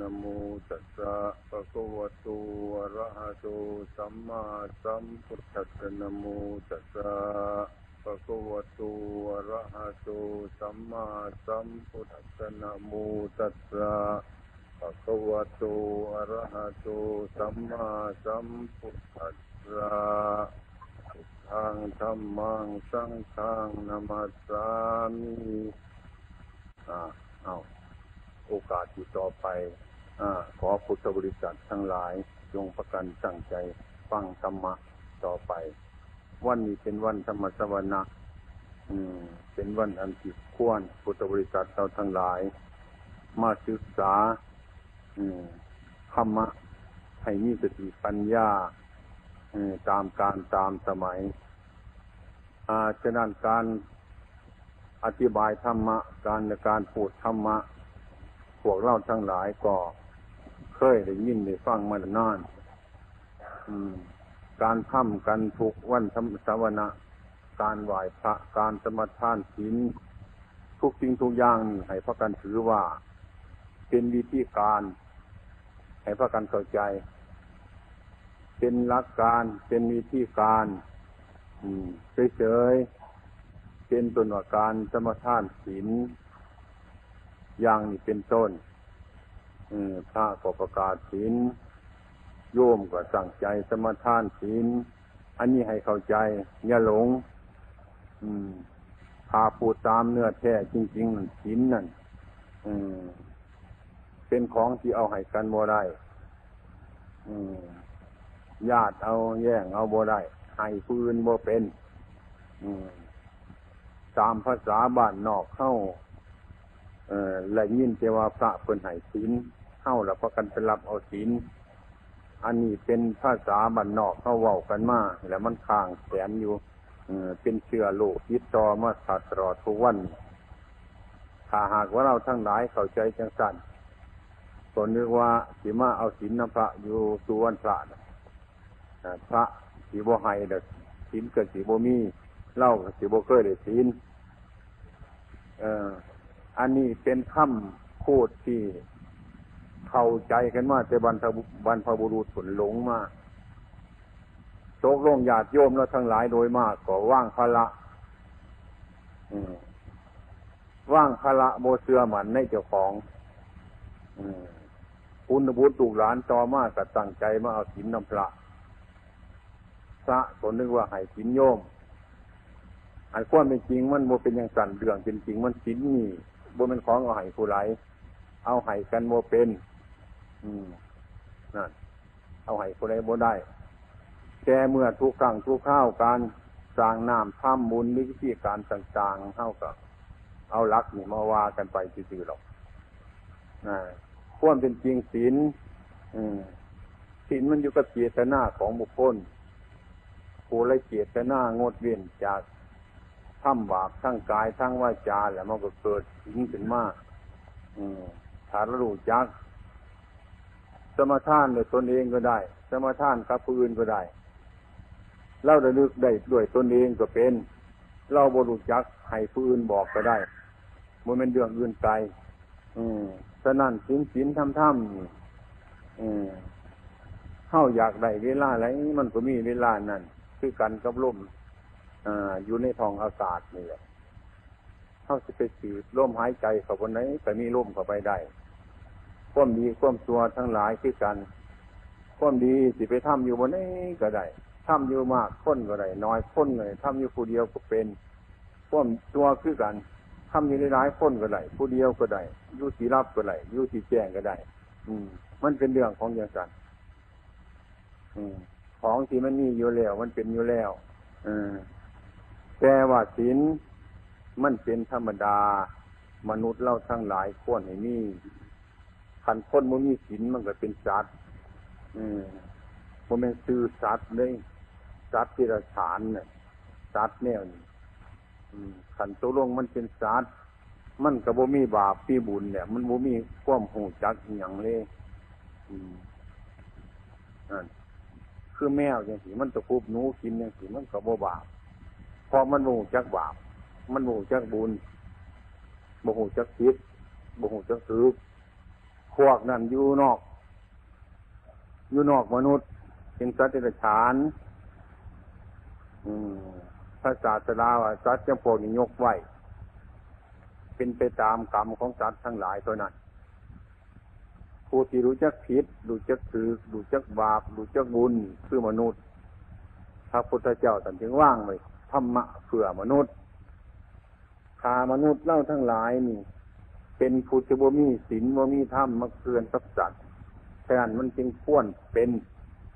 นะโมตัสสะภะคะวะโตอะระหะโตสัมมาสัมพุทธัสสะนะโมตัสสะภะคะวะโตอะระหะโตสัมมาสัมพุทธัสสะนะโมตัสสะภะคะวะโตอะระหะโตสัมมาสัมพุทธัสสะทางธรรมังสังฆังนามัสสามิอ่าเอา โอกาสที่ต่อไปอขอพุทธบริษัททั้งหลายจงประกันตั้งใจฟังธรรมะต่อไป วันนี้เป็นวันธรรมสวนะอืมเป็นวันอันติควรพุทธบริษัทเราทั้งหลาย มาศึกษาธรรมะให้มีสติปัญญาตามการตามสมัยอาฉะนั้นการอธิบายธรรมะ การในการพูดธรรมะ วกเราทั้งหลายก็เคยได้ยินได้ฟังมาแล้วนานการทำกันทุกวันธรรมสวนะการไหว้พระการสมทานศีลทุกสิ่งทุกอย่างนี่ให้พระกันถือว่า เป็นวิธีการ ให้พระกันเข้าใจ เป็นหลักการเป็นวิธีการเฉยๆเป็นตัวการสมทานศีล อย่างนี้เป็นต้นพระก็ประกาศศีลโยมก็สั่งใจสมทานศีลอันนี้ให้เข้าใจ อย่าหลงพาพูดตามเนื้อแท้จริงๆนั่นศีลนั่นเป็นของที่เอาให้กันบ่ได้ญาติเอาแย่งเอาบ่ได้ให้ปืนบ่เป็นตามภาษาบ้านนอกเข้า เออและยินแต่ว่าพระเพิ่นให้ศีลเข้าแล้วพะกันไปรับเอาศีลอันนี้เป็นภาษาบ้านนอกเขาเว้ากันมาแล้วมันค้างแสนอยู่เป็นเชื้อโลกยึดต่อมาตลอดทุกวันถ้าหากว่าเราทั้งหลายเข้าใจจังสันก็นึกว่าสีมาเอาศีลนพระอยู่สุวรรณพระพระสีโบไฮเด็กศีลเกิดสีโบมีเล่าสีโบเคยเด็กศีลเออ อันนี้เป็นคำพูดที่เข้าใจกันว่าแต่บรรพบรรพบุรุษผลหลงมากโตกลงญาติโยมแล้วทั้งหลายโดยมากก็ว่างพละว่างพละโมเสือหมันในเจ้าของคุณบุตรตูกหลานต่อมากก็ตั้งใจมาเอาสินน้ำพระพระคนนึกว่าให้สินโยมอันความเป็นจริงมันโมเป็นอย่างสั่นเรื่องเป็นจริงมันสินนี่ บนเป็นของเอาไห้ผู้ไรเอาไห้กันโมเป็น อืมนั่นเอาไห้ผู้ไรโมได้แกเมื่อทุกครั้งทุกข้าวการสร้างน้ำท่ามมุนวิธีการต่างๆเท่ากับเอาลักนี่มาว่ากันไปซื่อๆหรอกนะควรเป็นจริงศีลศีลมันอยู่กับเจตนาของบุคคลผู้ไรเจตนางดเว้นจาก ทำบาปทั้งกายทั้งวาจาแล้วมันก็เกิดถึงขึ้นมาถ้าเรารู้จัก สมทานด้วยตนเองก็ได้ สมทานกับผู้อื่นก็ได้ เราระลึกได้ด้วยตนเองก็เป็น เราบรู้จักให้ผู้อื่นบอกก็ได้มันเป็นเรื่องอื่นไกลอืมฉะนั้นสินสินทำทำอืมเข้าอยากได้เวลาอะไรมันก็มีเวลานั่นคือกันกับลม อยู่ในท้องอากาศนี่แหละเขาจะไปสืดลมหายใจเข้าบนไหนแต่มีลมเข้าไปได้ความดีความตัวทั้งหลายคือกันความดีสิไปทำอยู่บนนี้ก็ได้ทำอยู่มากค้นก็ได้น้อยค้นเลยทำอยู่ผู้เดียวก็เป็นความตัวคือกันทำอยู่ในหลายคนก็ได้ผู้เดียวก็ได้อยู่สีรับก็ได้อยู่สีแจ้งก็ได้ อืม มันเป็นเรื่องของอย่างกัน อืม ของที่มันมีอยู่แล้ว มันเป็นอยู่แล้ว อืม แต่ว่าศีลมันเป็นธรรมดา มนุษย์เราทั้งหลายควรให้มีขันคนมันมีศีลมันก็เป็นสัตว์อืมมันเป็นซื้อสัตว์เลยสัตว์ที่ราฉานเนี่ยสัตว์เนี่ยขันตัวลงมันเป็นสัตว์มันกับโบมีบาปปีบุญเนี่ย มันโบมีความหูจักอย่างเลยอืมนั่นคือแมวอย่างสีมันตะคุบหนูกินอย่างสีมันกับโบบาป พอมันโมหจักบาปมันโมหจักบุญโมโหจักคิดโมโหจักถือพวกนั้นอยู่นอก อยู่นอกมนุษย์เป็นสัตว์เดรัจฉานพระศาสดาว่าสัตว์จำพวกนี้ยกไว้ เป็นไปตามกรรมของสัตว์ทั้งหลายตัวนั้นผู้ที่รู้จักผิดรู้จักถือรู้จักบาปรู้จักบุญคือมนุษย์พระพุทธเจ้าตรัสถึงว่างไว้ ธรรมะเผื่อมนุษย์พามนุษย์เล่าทั้งหลายนี่ เป็นผู้ที่บ่มีศีลบ่มีธรรมมาเกือนสักสัตว์ฉะนั้นมันจึงพ้วนเป็น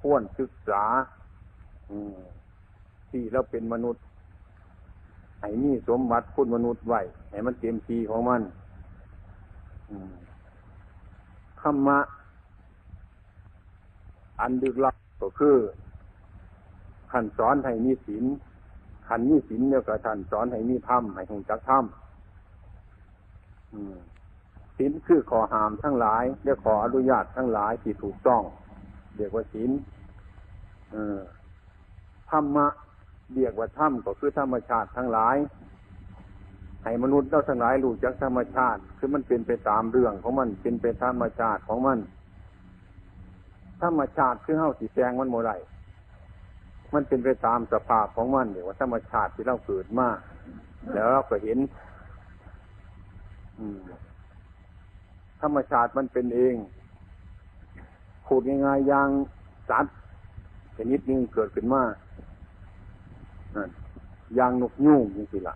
พ้วนศึกษาอืมที่เราเป็นมนุษย์ให้มีสมบัติคุณมนุษย์ไว้ให้มันเต็มทีของมันธรรมะ อันดึกลักก็คือขันสอนให้มีศีล ขันมีศีลเนี่ยก็ท่านสอนให้มีธรรมให้หงจักธรรมศีลคือขอหามทั้งหลายเรียกขออนุญาตทั้งหลายที่ถูกต้องเรียกว่าศีลธรรมะเรียกว่าธรรมก็คือธรรมชาติทั้งหลาย ให้มนุษย์เราทั้งหลายรู้จักธรรมชาติ คือมันเป็นไปตามเรื่องของมันเป็นไปธรรมชาติของมัน ธรรมชาติคือเฮาสีแสงมันโมไร มันเป็นไปตามสภาพของมันเดี๋ยวว่าธรรมชาติที่เราเกิดมาแล้วเราก็เห็นธรรมชาติมันเป็นเองพูดง่ายๆอย่างสัตว์ชนิดนึงเกิดขึ้นมาอย่างนกยูงนี่สิละ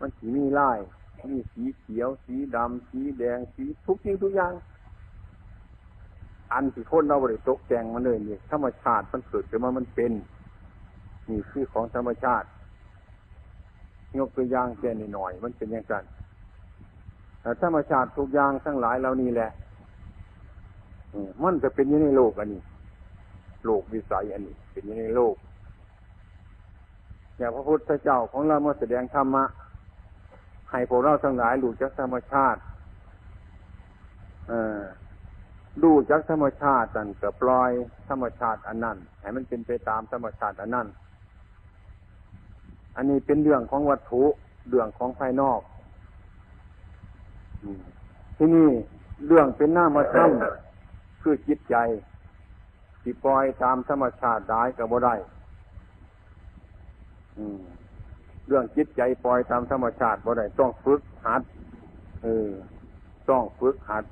มันสีมีลาย มีสีเขียว สีดำ สีแดง สีทุกสิ่งทุกอย่าง อันที่คนเราบริตกแต่งมันเลยนี่ธรรมชาติมันเกิดขึ้นมามันเป็นนี่คือของธรรมชาติยกตัวอย่างแค่หน่อยมันเป็นอย่างกันแต่ธรรมชาติทุกอย่างทั้งหลายเหล่านี้แหละมันจะเป็นอยู่ในโลกอันนี้ โลกวิสัยอันนี้ เป็นอยู่ในโลกอย่างพระพุทธเจ้าของเราเมื่อแสดงธรรมะให้พวกเราทั้งหลายรู้จักธรรมชาติ ดูจักธรรมชาตินั่นก็ปล่อยธรรมชาติอันนั้นให้มันเป็นไปตามธรรมชาติอันนั้นอันนี้เป็นเรื่องของวัตถุเรื่องของภายนอกที่นี่เรื่องเป็นหน้ามาทำคือจิตใจที่ปล่อยตามธรรมชาติได้ก็บ่ได้เรื่องจิตใจปล่อยตามธรรมชาติบ่ได้ต้องฝึกหัดเออต้องฝึกหัด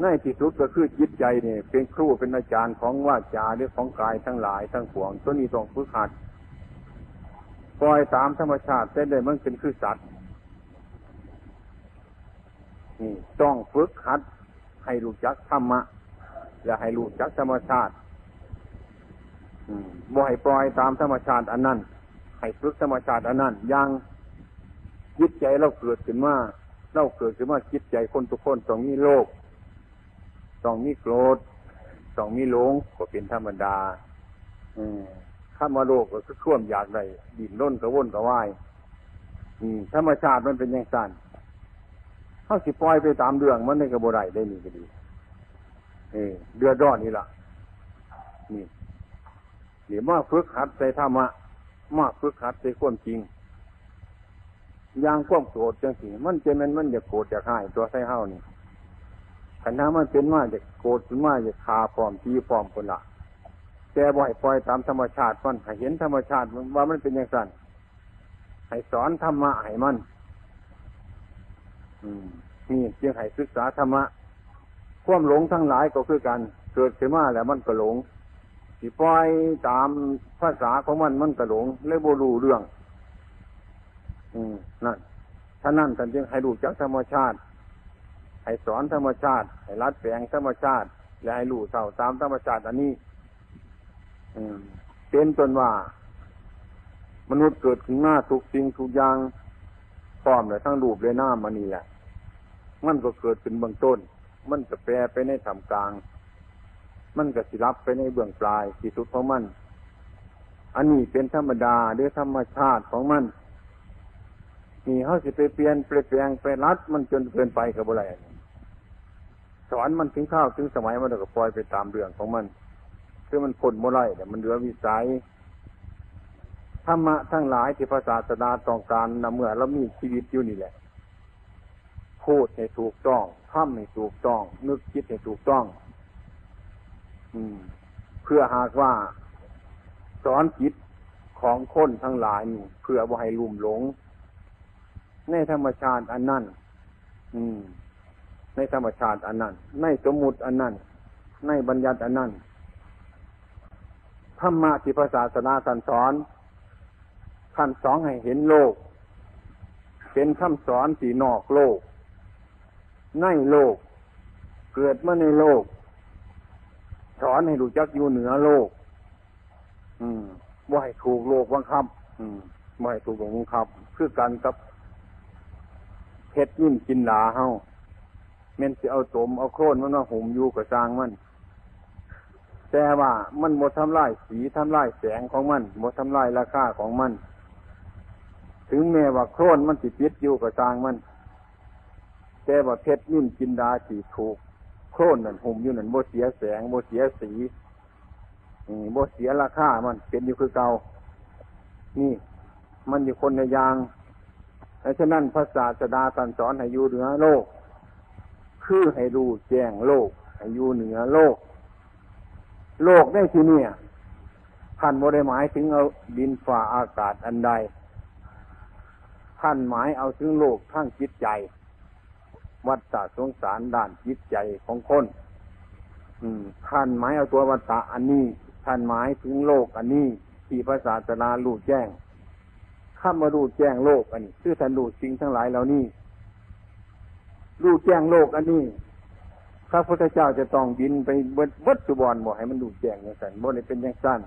ในที่สุดก็คือจิตใจเนี่ยเป็นครูเป็นอาจารย์ของว่าจาหรือของกายทั้งหลายทั้งปวงตัวนี้ต้องฝึกหัดปล่อยตามธรรมชาติแต่ได้มันเป็นคือสัตว์นี่ต้องฝึกหัด ให้รู้จักธรรมะและให้รู้จักธรรมชาติบ่ให้ปล่อยตามธรรมชาติอันนั้น ให้ฝึกธรรมชาติอันนั้นยังจิตใจเราเกิดขึ้นมาเราเกิดขึ้นมาจิตใจคนทุกคนต้องมีโลก ต้องมีโกรธต้องมีหลงก็เป็นธรรมดาอืมถ้ามาโลกก็คือข่วมอยากได้ดินล้นกระวนกระวายธรรมชาติมันเป็นอย่างสั้นเขาสิปล่อยไปตามเรื่องมันในกระบไรได้นี่ก็ดีเออเดือดร้อนนี่ล่ะนี่หรือมาฝึกหัดใจธรรมะมาฝึกหัดใจความจริงอย่างความโกรธจังสิมันจะมันมันอยากโกรธอยากหายตัวไส้เห่านี่ ขันน้ามันเป็นว่าอยากโกรธขึ้นมาอยากคาพร้อมทีพร้อมคนละแต่บ่อยปล่อยตามธรรมชาติมันให้เห็นธรรมชาติว่ามันเป็นอย่างนั้นให้สอนธรรมะให้มันนี่จึงให้ศึกษาธรรมะความหลงทั้งหลายก็คือกันเกิดขึ้นมาแล้วมันก็หลงสิปล่อยตามภาษาของมันมันกระหลงเลยโบรูเรื่อง อืมนั่นท่านั่นท่านจึงให้รู้จักธรรมชาติ ให้สอนธรรมชาติ ให้รัดแฝงธรรมชาติ และให้รู้เท่าตามธรรมชาติอันนี้เป็นจนว่า มนุษย์เกิดขึ้นหน้าทุกสิ่งทุกอย่างพร้อมเลยทั้งรูปเลยหน้ามันนี่แหละ มันก็เกิดขึ้นเบื้องต้น มันจะแปรไปในธรรมกลาง มันก็สิรับไปในเบื้องปลายที่สุดของมัน อันนี้เป็นธรรมดาหรือธรรมชาติของมันนี่เขาสิไปเปลี่ยนเปลี่ยนแปลงไปรัดมันจนเกินไปกับอะไร สอนมันถึงข้าวถึงสมัยมันก็ปล่อยไปตามเรื่องของมัน คือมันพ้นโมไรแต่มันเหลือวิสัยธรรมะทั้งหลายที่พระศาสดาต้องการนำเมื่อเรามีชีวิตอยู่นี่แหละ พูดให้ถูกต้องทำให้ถูกต้อง นึกคิดให้ถูกต้อง อืม เพื่อหากว่า สอนจิตของคนทั้งหลายนี่เพื่อว่าให้ลุ่มหลง ในธรรมชาติอันนั้นอืม ในธรรมชาติอันนั้น ในสมมุติอันนั้น ในบัญญัติอันนั้นธรรมะที่พระศาสนาท่นสอนท่านสอนให้เห็นโลก เป็นคำสอนสีนอกโลก ในโลก เกิดมาในโลก สอนให้รู้จักอยู่เหนือโลก อืมว่าให้ถูกโลกบังคับ อืมว่าให้ถูกโลกบังคับ คือกันกับเพชรยิ่งกินหลาเฮา ม่นจะเอาตมเอาโค่นมันมาหุ่มอยู่กับสร้างมันแต่ว่ามันหมดทำลายสีทำลายแสงของมันหมดทำลายราคาของมัน ถึงแม้ว่าโค่นมันติดปิดอยู่กับสร้างมัน แต่ว่าเพชรยิ่งกินดาสีถูก โค่นนั่นหุ่มอยู่นั่นโมเสียแสงโมเสียสีโมเสียราคามันเป็นอยู่คือเก่านี่ มันอยู่คนในยางดังฉะนั้นพระศาสดาสันสอนให้อยู่เหนือโลก คือให้รู้แจ้งโลก ให้อยู่เหนือโลก โลกได้ที่เนี่ยท่านโมได้หมายถึงเอาดินฝ่าอากาศอันใด ท่านหมายเอาถึงโลกทั้งจิตใจ วัฏฏะสงสารด้านจิตใจของคนอืมท่านหมายเอาตัววัฏฏะอันนี้ ท่านหมายถึงโลกอันนี้ที่พระศาสนารู้แจ้งข้ามารู้แจ้งโลกอันนี้ คือท่านรู้สิ่งทั้งหลายเหล่านี้ รู้แจ้งโลกอันนี้พระพุทธเจ้าจะต้องบินไปเบิดวัดสุบรบอกให้มันรู้แจ้งอย่างนั้นบ่ได้เป็นอย่างสั้น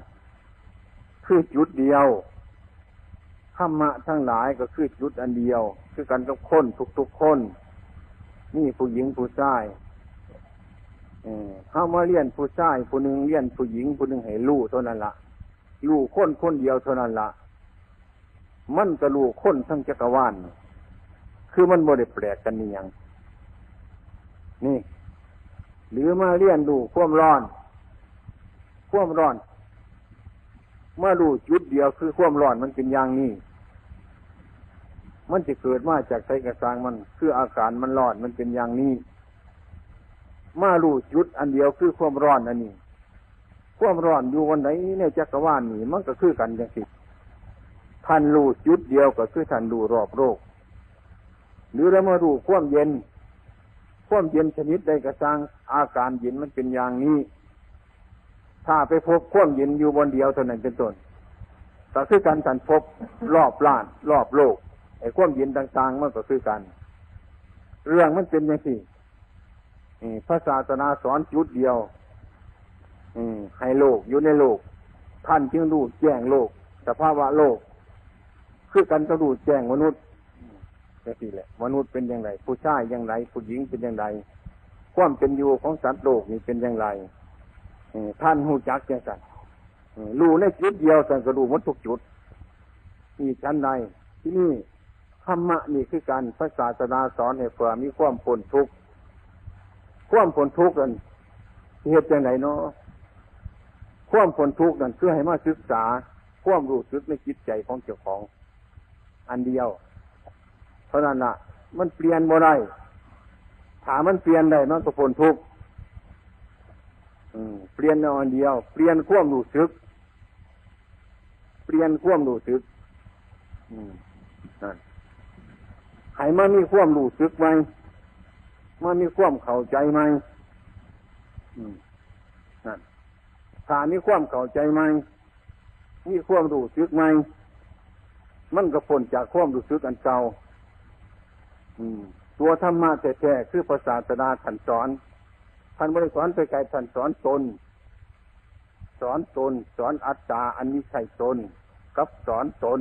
คือจุดเดียวธรรมะทั้งหลายก็คือจุดอันเดียว คือกันกับคนทุกๆคนนี่ผู้หญิงผู้ชายเข้ามาเรียนผู้ชายผู้หนึ่งเรียนผู้หญิงผู้หนึ่งให้รู้เท่านั้นละรู้คนคนเดียวเท่านั้นละมันกระลู่คนทั้งจักรวาลคือมันบริแปลกกันนี่ยัง นี่ หรือมาเรียนดูความร้อน ความร้อน เมื่อดูจุดเดียวคือความร้อนมันเป็นอย่างนี้ มันจะเกิดมาจากไสกระสางมัน คืออาการมันร้อนมันเป็นอย่างนี้มาลูจุดอันเดียวคือความร้อนอันนี้ ความร้อนอยู่วันไหนในจักรวาลนี่มันก็คือกันอย่างสิท่านรู้จุดเดียวก็คือท่านรู้รอบโลกหรือเรามารู้ความเย็น ควมเย็นชนิดใดกระซังอาการเย็นมันเป็นอย่างนี้ ถ้าไปพบควมเย็นอยู่บนเดียวเท่านั้นเป็นต้นก็คือการท่านพบรอบล้าน รอบโลกไอ้ควมเย็นต่างๆมันก็คือกัน เรื่องมันเป็นอย่างนี้พระศาสนาสอนจุดเดียวให้โลกอยู่ในโลก ท่านจึงรู้แจ้งโลกสภาวะโลก คือกันก็ดูแจ้งมนุษย์ นี่แหละมนุษย์เป็นอย่างไร ผู้ชายอย่างไรผู้หญิงเป็นอย่างไรความเป็นอยู่ของสัตว์โลกนี่เป็นอย่างไรท่านหูจักจังสันรู้ในจุดเดียวสันก็รู้มดทุกจุดมีชั้นใดที่นี่ธรรมะนี่คือการพระศาสนาสอนให้เพื่อมีความพ้นทุกข์ความพ้นทุกข์นั้นเหตุอย่างไรเนาะความพ้นทุกข์นั้นคือให้มาศึกษาความรู้สึกในจิตใจของเจ้าของ อันเดียว เพราะนั้นละมันเปลี่ยนบ่ได้ถามมันเปลี่ยนได้มันก็พ้นทุกข์เปลี่ยนเอาอันเดียว เปลี่ยนควมรู้สึก เปลี่ยนควมรู้สึกนั่นให้มันมีควมรู้สึกไหมมันมีควมเข้าใจไหมนั่นถามีความเข้าใจไหมมีความรู้สึกไหมมันก็พ้นจากความรู้สึกอันเก่า ตัวธรรมะแท้ๆคือภาษาสนาท่านสอนท่านบริสอนไปไกลท่านสอนตน สอนตน สอนอัตตาอันนี้ใช่ตน กับสอนตน